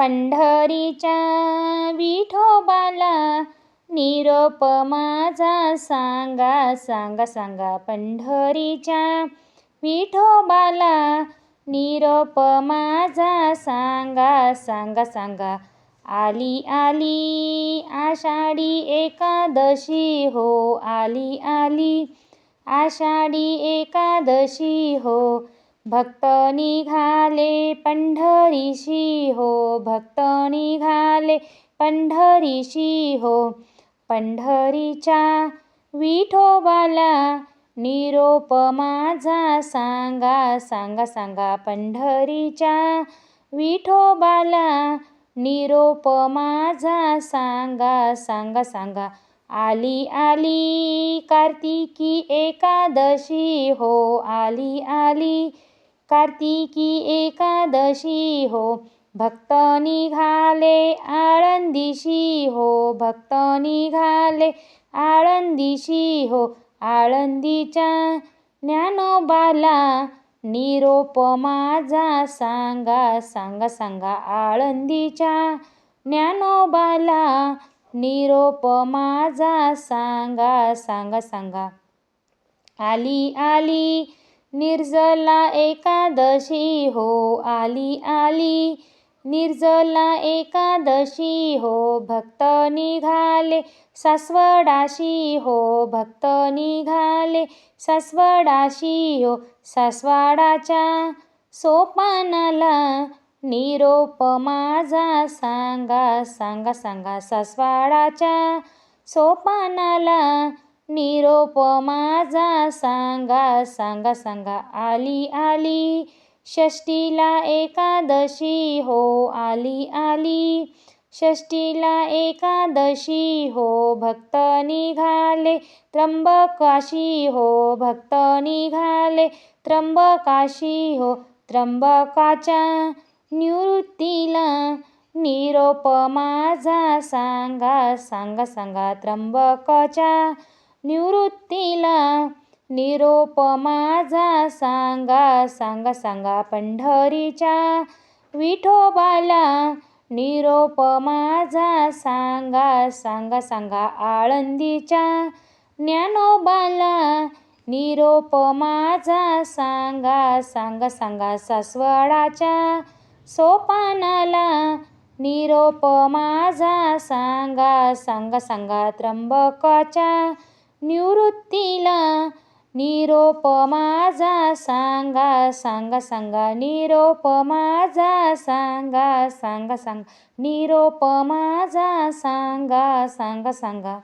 पंढरीच्या विठोबाला निरोप माझा सांगा सांगा सांगा. पंढरीच्या विठोबाला निरोप माझा सांगा सांगा सांगा. आली आली आषाढी एकादशी हो. आली आली आषाढी एकादशी हो. भक्त निघाले पंढरीशी हो भक्त निघाले पंढरीशी हो. पंढरीच्या विठोबाला निरोप माझा सांगा सांगा सांगा. पंढरीच्या विठोबाला निरोप माझा सांगा सांगा सांगा. आली आली कार्तिकी एकादशी हो आली आली कार्तिकी एकादशी हो भक्त निघाले आळंदीशी हो भक्त निघाले आळंदीशी हो आळंदीच्या ज्ञानोबाला निरोप माझा सांगा सांगा सांगा आळंदीच्या ज्ञानोबाला निरोप माझा सांगा सांगा सांगा. आली आली निर्जला एकादशी हो आली आली. निर्जला एकादशी हो भक्त निघाले. सासवडाशी हो भक्त निघाले. सासवडाशी हो सासवाडाच्या सोपानाला निरोप माझा सांगा सांगा सांगा सासवाडाच्या सोपानाला निरोप माझा सांगा सांगा सांगा. आली आली. षष्टीला एकादशी हो आली आली. षष्टीला एकादशी हो भक्त निघाले. त्र्यंबकाशी हो भक्त निघाले. त्र्यंबकाशी हो त्र्यंबकाच्या निवृत्तीला. निरोप माझा सांगा सांगा सांगा. त्र्यंबकाच्या निवृत्तीला. निरोप माझा सांगा सांगा सांगा पंढरीच्या विठोबाला. निरोप माझा सांगा सांगा सांगा आळंदीच्या ज्ञानोबाला. निरोप माझा सांगा सांगा सांगा सासवडाच्या सोपानाला. निरोप माझा सांगा सांगा सांगा त्र्यंबकाच्या निवृत्तीला निरोप माझा सांगा सांगा सांगा. निरोप माझा सांगा सांगा सांगा. निरोप माझा सांगा सांगा सांगा.